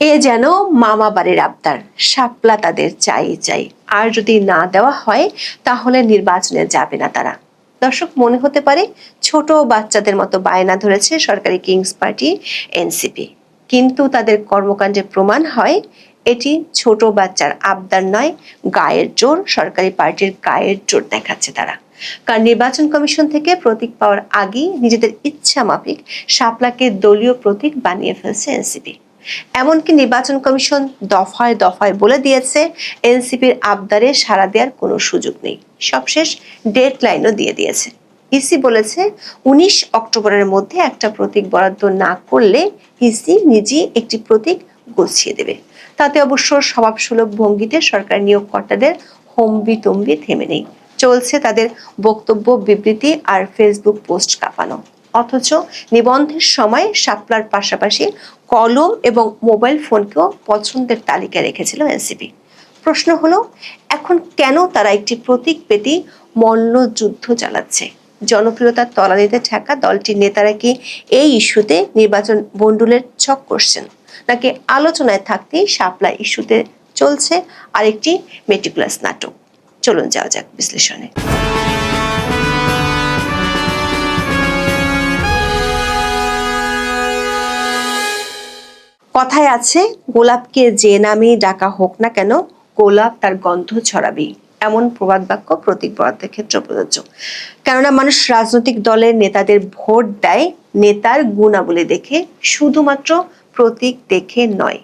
এ যেন মামা বাড়ির আবদার, শাপলা তাদের চাই চাই। আর যদি না দেওয়া হয়, তাহলে নির্বাচনে যাবে না তারা। দর্শক, মনে হতে পারে ছোট বাচ্চাদের মতো বায়না ধরেছে সরকারি কিংস পার্টি, এনসিপি। কিন্তু তাদের কর্মকাণ্ডে প্রমাণ হয়, এটি ছোট বাচ্চার আবদার নয়, গায়ের জোর, সরকারি পার্টির গায়ের জোর দেখাচ্ছে তারা। কারণ নির্বাচন কমিশন থেকে প্রতীক পাওয়ার আগেই নিজেদের ইচ্ছা মাফিক শাপলাকে দলীয় প্রতীক বানিয়ে ফেলছে এনসিপি। এমনকি নির্বাচন কমিশন দফায় দফায় বলে দিয়েছে, এনসিপির আবদারে সাড়া দেওয়ার কোনো সুযোগ নেই। সবশেষ ডেড লাইনও দিয়ে দিয়েছে। ইসি বলেছে, উনিশ অক্টোবরের মধ্যে একটা প্রতীক বরাদ্দ না করলে ইসি নিজেই একটি প্রতীক গুছিয়ে দেবে। তাতে অবশ্য স্বভাবসুলভ ভঙ্গিতে সরকার নিয়োগকর্তাদের হম্বি তম্বি থেমে নেই। চলছে তাদের বক্তব্য, বিবৃতি আর ফেসবুক পোস্ট কাঁপানো। অথচ নিবন্ধের সময় শাপলার পাশাপাশি কলম এবং মোবাইল ফোনকেও পছন্দের তালিকায় রেখেছিল এনসিপি। প্রশ্ন হলো, এখন কেন তারা একটি প্রতীক পেতে মল্ল যুদ্ধ চালাচ্ছে? জনপ্রিয়তার তলানিতে ঠেকা দলটির নেতারা কি এই ইস্যুতে নির্বাচন বন্ডুলের ছক করছেন? নাকি আলোচনায় থাকতেই শাপলা ইস্যুতে চলছে আরেকটি মেটিকুলাস নাটক? চলুন যাওয়া যাক বিশ্লেষণে। কথায় আছে, গোলাপকে যে নামে ডাকা হোক না কেন, গোলাপ তার গন্ধ ছড়াবেই এমন প্রবাদ বাক্য প্রতীক বরাদ্দের ক্ষেত্রে প্রযোজ্য। কেননা মানুষ রাজনৈতিক দলের নেতাদের ভোট দেয়, নেতার গুণাবলী দেখে, শুধুমাত্র প্রতীক দেখে নয়।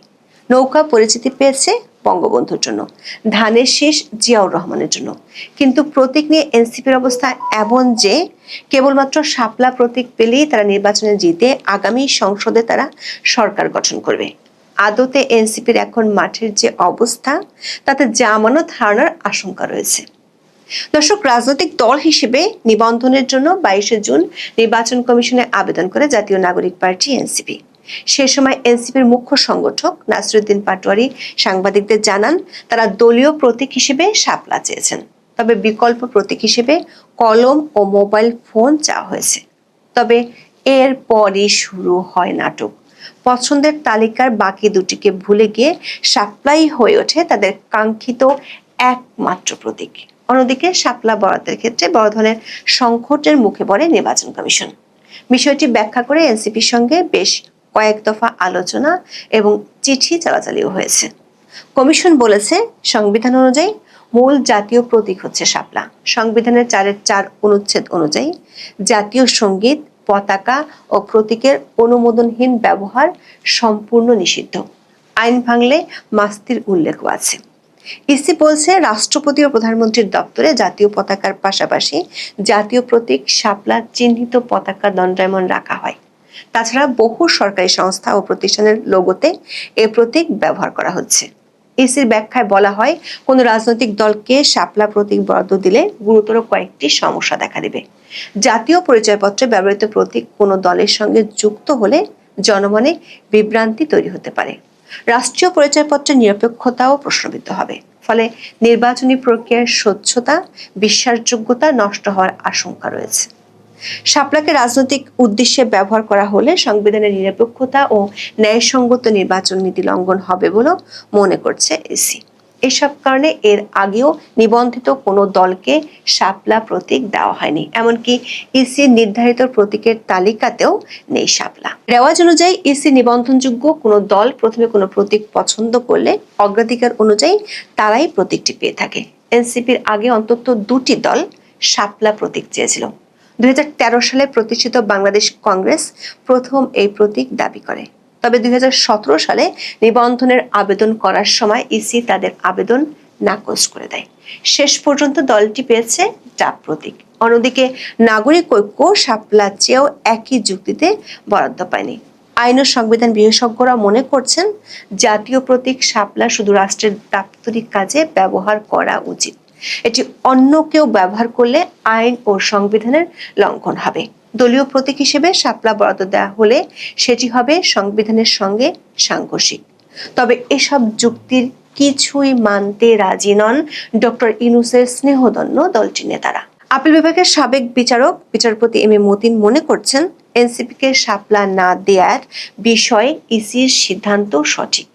নৌকা পরিচিতি পেয়েছে বঙ্গবন্ধুর জন্য, ধানের শীষ জিয়াউর রহমানের জন্য। কিন্তু প্রতীক নিয়ে এনসিপির অবস্থা এমন যে, কেবলমাত্র শাপলা প্রতীক পেলেই তারা নির্বাচনে জিতে আগামী সংসদে তারা সরকার গঠন করবে। আদতে এনসিপির এখন মাঠের যে অবস্থা, তাতে জামানত হারানোর আশঙ্কা রয়েছে। দর্শক, রাজনৈতিক দল হিসেবে নিবন্ধনের জন্য বাইশে জুন নির্বাচন কমিশনে আবেদন করে জাতীয় নাগরিক পার্টি এনসিপি। সে সময় এনসিপির মুখ্য সংগঠক নাসরুদ্দিন পাটোয়ারি সাংবাদিকদের জানান, তারা দলীয় প্রতীক হিসেবে শাপলা চেয়েছেন। তবে বিকল্প প্রতীক হিসেবে কলম ও মোবাইল ফোন চাওয়া হয়েছে। তবে এর পরই শুরু হয় নাটক। পছন্দের তালিকার বাকি দুটিকে ভুলে গিয়ে সাপ্লাই হয়ে ওঠে তাদের কাঙ্ক্ষিত একমাত্র প্রতীক। অন্যদিকে সাপলা বরাদ্দের ক্ষেত্রে বড় ধরনের সংকটের মুখে পড়ে নির্বাচন কমিশন। বিষয়টি ব্যাখ্যা করে এনসিপির সঙ্গে বেশ কয়েক দফা আলোচনা এবং চিঠি চালাচালিও হয়েছে। কমিশন বলেছে, সংবিধান অনুযায়ী মূল জাতীয় প্রতীক হচ্ছে শাপলা। সংবিধানের চারের চার অনুচ্ছেদ অনুযায়ী জাতীয় সংগীত, পতাকা ও প্রতীকের অনুমোদনহীন ব্যবহার সম্পূর্ণ নিষিদ্ধ। আইন ভাঙলে মাস্তির উল্লেখও আছে। ইসি বলছে, রাষ্ট্রপতি ও প্রধানমন্ত্রীর দপ্তরে জাতীয় পতাকার পাশাপাশি জাতীয় প্রতীক শাপলা চিহ্নিত পতাকা দণ্ডায়মন রাখা হয়। তাছাড়া বহু সরকারি সংস্থা ও প্রতিষ্ঠানের লোগোতে এ প্রতীক ব্যবহার করা হচ্ছে। ইসির ব্যাখ্যায় বলা হয়, কোন রাজনৈতিক দলকে শাপলা প্রতীক বরাদ্দ দিলে গুরুতর কয়েকটি সমস্যা দেখা দিবে। জাতীয় পরিচয়পত্রে ব্যবহৃত প্রতীক কোনো দলের সঙ্গে যুক্ত হলে জনমনে বিভ্রান্তি তৈরি হতে পারে। রাষ্ট্রীয় পরিচয়পত্রের নিরপেক্ষতাও প্রশ্নবিদ্ধ হবে। ফলে নির্বাচনী প্রক্রিয়ার স্বচ্ছতা, বিশ্বাসযোগ্যতা নষ্ট হওয়ার আশঙ্কা রয়েছে। শাপলাকে রাজনৈতিক উদ্দেশ্যে ব্যবহার করা হলে সংবিধানের নিরপেক্ষতা ও ন্যায়সঙ্গত নির্বাচন নীতি লঙ্ঘন হবে বলেও মনে করছে এসি। এসব কারণে এর আগেও নিবন্ধিত কোনো দলকে শাপলা প্রতীক দেওয়া হয়নি। এমনকি ইসির নির্ধারিত প্রতীকের তালিকাতেও নেই শাপলা রেওয়াজ অনুযায়ী ইসি নিবন্ধনযোগ্য কোনো দল প্রথমে কোনো প্রতীক পছন্দ করলে অগ্রাধিকার অনুযায়ী তারাই প্রতীকটি পেয়ে থাকে। এনসিপির আগে অন্তত দুটি দল শাপলা প্রতীক চেয়েছিল। দুই হাজার তেরো সালে প্রতিষ্ঠিত বাংলাদেশ কংগ্রেস প্রথম এই প্রতীক দাবি করে। তবে দুই হাজার সতেরো সালে নিবন্ধনের আবেদন করার সময় ইসি তাদের আবেদন নাকচ করে দেয়। শেষ পর্যন্ত দলটি পেয়েছে ডাব প্রতীক। অন্যদিকে নাগরিক ঐক্য শাপলা চেয়েও একই যুক্তিতে বরাদ্দ পায়নি। আইন ও সংবিধান বিশেষজ্ঞরা মনে করছেন, জাতীয় প্রতীক শাপলা শুধু রাষ্ট্রের দাপ্তরিক কাজে ব্যবহার করা উচিত। এটি অন্য কেউ ব্যবহার করলে আইন ও সংবিধানের লঙ্ঘন হবে। দলীয় প্রতীক হিসেবে শাপলা বরাদ্দ দেওয়া হলে সেটি হবে সংবিধানের সঙ্গে সাংঘর্ষিক। তবে এসব যুক্তির কিছুই মানতে রাজি নন ডক্টর ইনুসের স্নেহদন্য দলটির নেতারা। আপিল বিভাগের সাবেক বিচারক বিচারপতি এম এ মতিন মনে করছেন, এনসিপিকে শাপলা না দেয়ার বিষয়ে ইসির সিদ্ধান্ত সঠিক।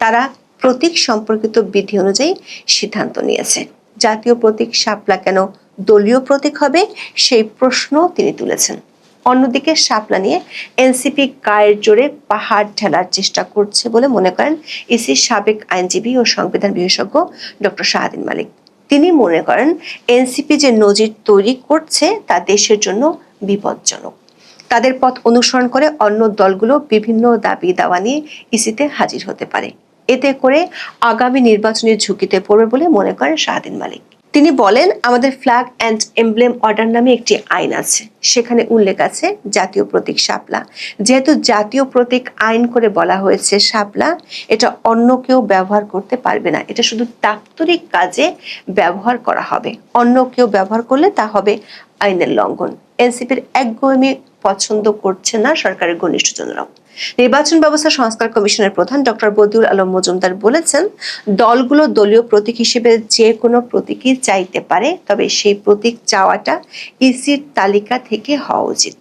তারা প্রতীক সম্পর্কিত বিধি অনুযায়ী সিদ্ধান্ত নিয়েছে। জাতীয় প্রতীক শাপলা কেন দলীয় প্রতীক হবে? সেই প্রশ্ন তিনি তুলেছেন। অন্যদিকে শাপলা নিয়ে এনসিপি গায়ের জোরে পাহাড় ঠেলার চেষ্টা করছে বলে মনে করেন ইসির সাবেক আইনজীবী ও সংবিধান বিশেষজ্ঞ ডক্টর শাহাদিন মালিক। তিনি মনে করেন এনসিপি যে নজির তৈরি করছে তা দেশের জন্য বিপজ্জনক। তাদের পথ অনুসরণ করে অন্য দলগুলো বিভিন্ন দাবি দাওয়া নিয়ে ইসিতে হাজির হতে পারে। এতে করে আগামী নির্বাচনের ঝুঁকিতে পড়বে বলে মনে করেন শাহাদিন মালিক। তিনি বলেন, আমাদের ফ্ল্যাগ অ্যান্ড এমব্লেম অর্ডার নামে একটি আইন আছে। সেখানে উল্লেখ আছে, জাতীয় প্রতীক শাপলা। যেহেতু জাতীয় প্রতীক আইন করে বলা হয়েছে শাপলা, এটা অন্য কেউ ব্যবহার করতে পারবে না। এটা শুধু দাপ্তরিক কাজে ব্যবহার করা হবে। অন্য কেউ ব্যবহার করলে তা হবে আইনের লঙ্ঘন। এনসিপির একগোয়েমি পছন্দ করছে না সরকারের ঘনিষ্ঠজনরাও। নির্বাচন ব্যবস্থা সংস্কার কমিশনের প্রধান ডক্টর বদিউল আলম মজুমদার বলেছেন, দলগুলো দলীয় প্রতীক হিসেবে যে কোনো প্রতীকই চাইতে পারে, তবে সেই প্রতীক চাওয়াটা ইসির তালিকা থেকে হওয়া উচিত।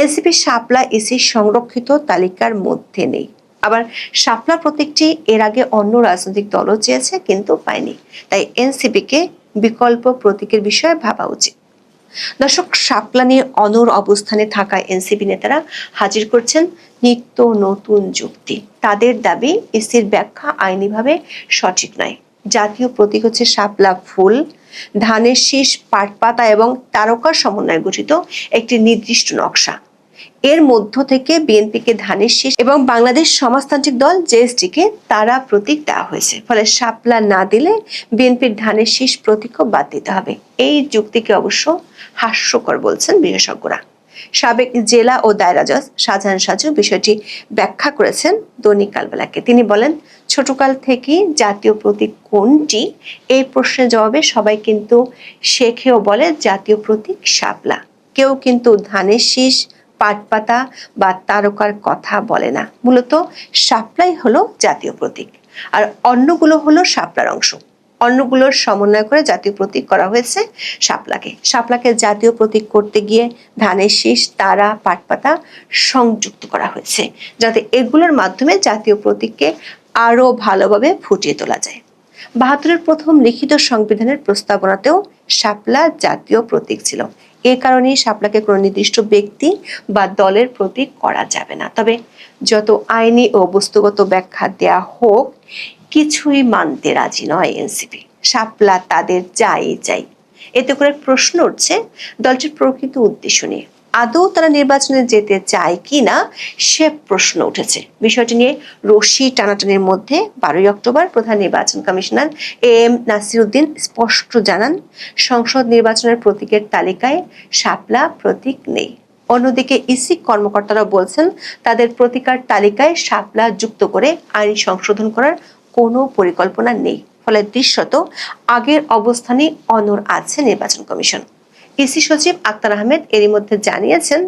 এনসিপি শাপলা ইসির সংরক্ষিত তালিকার মধ্যে নেই। আবার শাপলা প্রতীকটি এর আগে অন্য রাজনৈতিক দলও চেয়েছে, কিন্তু পায়নি। তাই এনসিপিকে বিকল্প প্রতীকের বিষয়ে ভাবা উচিত। দর্শক শাপলা নিয়ে অনর অবস্থানে থাকা এনসিপি নেতারা হাজির করছেন নিত্য নতুন যুক্তি। তাদের দাবি, এসির ব্যাখ্যা আইনিভাবে সঠিক নয়। জাতীয় প্রতীক হচ্ছে শাপলা ফুল। ধানের শীষ, পাটপাতা এবং তারকার সমন্বয়ে গঠিত একটি নির্দিষ্ট নকশা। এর মধ্য থেকে বিএনপিকে ধানের শীষ এবং বাংলাদেশ সমাজতান্ত্রিক দল জেএসডিকে তারা প্রতীক দেওয়া হয়েছে। ফলে শাপলা না দিলে বিএনপির ধানের শীষ প্রতীকও বাদ দিতে হবে। এই যুক্তিকে অবশ্য হাস্যকর বলছেন বিশেষজ্ঞরা। সাবেক জেলা ও দায়রা জজ শাহজাহান সাজু বিষয়টি ব্যাখ্যা করেছেন দৈনিক কালবেলাকে। তিনি বলেন, ছোটকাল থেকেই জাতীয় প্রতীক কোনটি? এই প্রশ্নের জবাবে সবাই কিন্তু শেখেও বলে জাতীয় প্রতীক শাপলা। কেউ কিন্তু ধানের শীষ পাট পাতা বা তারকার কথা বলে না। মূলত শাপলাই হলো জাতীয় প্রতীক। আর অন্যগুলো হলো শাপলার অংশ। অন্যগুলোর সমন্বয় করে জাতীয় প্রতীক করা হয়েছে শাপলাকে শাপলাকে জাতীয় প্রতীক করতে গিয়ে ধানের শীষ, তারা, পাটপাতা সংযুক্ত করা হয়েছে, যাতে এগুলোর মাধ্যমে জাতীয় প্রতীককে আরও ভালোভাবে ফুটিয়ে তোলা যায়। বাহাত্তরের প্রথম লিখিত সংবিধানের প্রস্তাবনাতেও শাপলা জাতীয় প্রতীক ছিল। এ কারণেই শাপলাকে কোনো নির্দিষ্ট ব্যক্তি বা দলের প্রতি করা যাবে না। তবে যত আইনি ও বস্তুগত ব্যাখ্যা দেয়া হোক, কিছুই মানতে রাজি নয় এনসিপি। শাপলা তাদের যাই চাই। এতে করে প্রশ্ন উঠছে, দলটির প্রকৃত উদ্দেশ্য নিয়ে। আদৌ তারা নির্বাচনে যেতে চায় কি না সে প্রশ্ন উঠেছে। বিষয়টি নিয়ে রশি টানাটানির মধ্যে বারোই অক্টোবর প্রধান নির্বাচন কমিশনার এ এম নাসিরুদ্দিন স্পষ্ট জানান, সংসদ নির্বাচনের প্রতীকের তালিকায় শাপলা প্রতীক নেই। অন্যদিকে ইসি কর্মকর্তারা বলছেন, তাদের প্রতিকার তালিকায় শাপলা যুক্ত করে আইন সংশোধন করার কোনো পরিকল্পনা নেই। ফলে দৃশ্যত আগের অবস্থানই অনর আছে নির্বাচন কমিশন। ইসি সচিব আক্তার আহমেদ এরই মধ্যে জানিয়েছেন,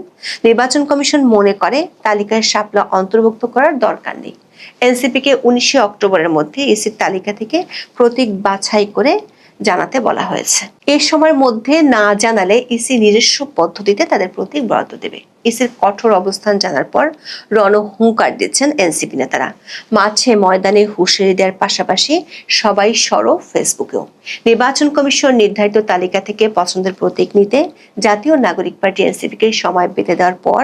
নির্বাচন কমিশন মনে করে তালিকায় শাপলা অন্তর্ভুক্ত করার দরকার নেই। এনসিপিকে উনিশে অক্টোবরের মধ্যে ইসির তালিকা থেকে প্রতীক বাছাই করে জানাতে বলা হয়েছে। এ সময়ের মধ্যে না জানালে ইসি নিজস্ব পদ্ধতিতে তাদের প্রতীক বরাদ্দ দেবে। ইসির কঠোর অবস্থান জানার পর রণ হুঙ্কার দিচ্ছেন এনসিপি নেতারা। মাঠে ময়দানে হুঁশিয়ারি দেওয়ার পাশাপাশি সবাই সরো ফেসবুকেও। নির্বাচন কমিশন নির্ধারিত তালিকা থেকে পছন্দের প্রতীক নিতে জাতীয় নাগরিক পার্টি এনসিপিকে সময় বেঁধে দেওয়ার পর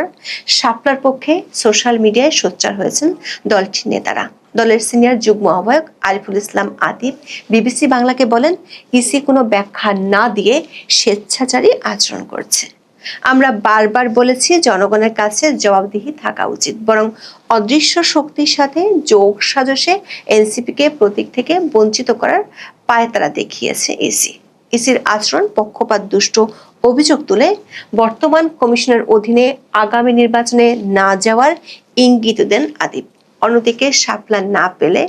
শাপলার পক্ষে সোশ্যাল মিডিয়ায় সোচ্চার হয়েছেন দলটির নেতারা। দলের সিনিয়র যুগ্ম আহ্বায়ক আরিফুল ইসলাম আতিফ বিবিসি বাংলাকে বলেন, ইসি কোনো ব্যাখ্যা না দিয়ে স্বেচ্ছাচারী আচরণ করছে। আমরা বারবার বলেছি, জনগণের কাছে জবাবদিহি থাকা উচিত। বরং অদৃশ্য শক্তির সাথে যোগ সাজসে এনসিপিকে প্রতীক থেকে বঞ্চিত করার পায়তারা দেখিয়েছে ইসি। ইসির আচরণ পক্ষপাত দুষ্ট অভিযোগ তুলে বর্তমান কমিশনের অধীনে আগামী নির্বাচনে না যাওয়ার ইঙ্গিত দেন আদিব। অন্যদিকে শাপলা না পেলে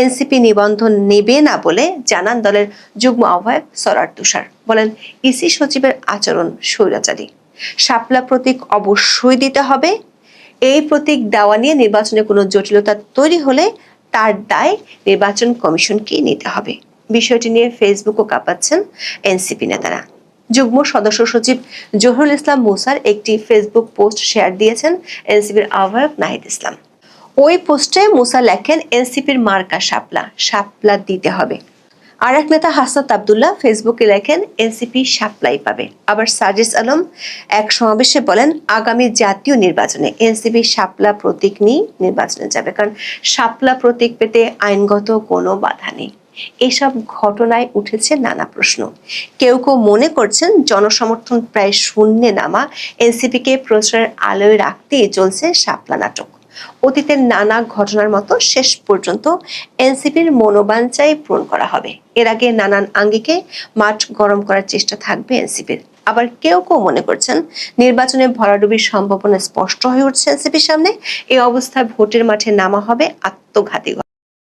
এনসিপি নিবন্ধন নেবে না বলে জানান দলের যুগ্ম আহ্বায়ক সরার তুষার। বলেন, ইসি সচিবের আচরণ স্বৈরাচারী। শাপলা প্রতীক অবশ্যই দিতে হবে। এই প্রতীক দেওয়া নিয়ে নির্বাচনে কোনো জটিলতা তৈরি হলে তার দায় নির্বাচন কমিশনকেই নিতে হবে। বিষয়টি নিয়ে ফেসবুকও কাঁপাচ্ছেন এনসিপি নেতারা। যুগ্ম সদস্য সচিব জহুরুল ইসলাম মুসার একটি ফেসবুক পোস্ট শেয়ার দিয়েছেন এনসিপির আহ্বায়ক নাহিদ ইসলাম। ওই পোস্টে মুসা লেখেন, এনসিপির মার্কা শাপলা শাপলা দিতে হবে। আর এক নেতা হাসনাত আবদুল্লাহ ফেসবুকে লেখেন, এনসিপি সাপ্লাই পাবে। আবার সাজিস আলম এক সমাবেশে বলেন, আগামী জাতীয় নির্বাচনে এনসিপি সাপলা প্রতীক নিয়ে নির্বাচনে যাবে। কারণ সাপলা প্রতীক পেতে আইনগত কোনো বাধা নেই। এসব ঘটনায় উঠেছে নানা প্রশ্ন। কেউ কেউ মনে করছেন, জনসমর্থন প্রায় শূন্যে নামা, এনসিপিকে প্রচারের আলোয় রাখতেই চলছে সাপলা নাটক। অতীতের নানা ঘটনার মতো শেষ পর্যন্ত এনসিপির মনোবাঞ্চাই পূরণ করা হবে। এর আগে নানান আঙ্গিকে মাঠ গরম করার চেষ্টা থাকবে এনসিপির। আবার কেউ কেউ মনে করছেন, নির্বাচনে ভরাডুবির সম্ভাবনা স্পষ্ট হয়ে উঠছে এনসিপির সামনে। এই অবস্থায় ভোটের মাঠে নামা হবে আত্মঘাতী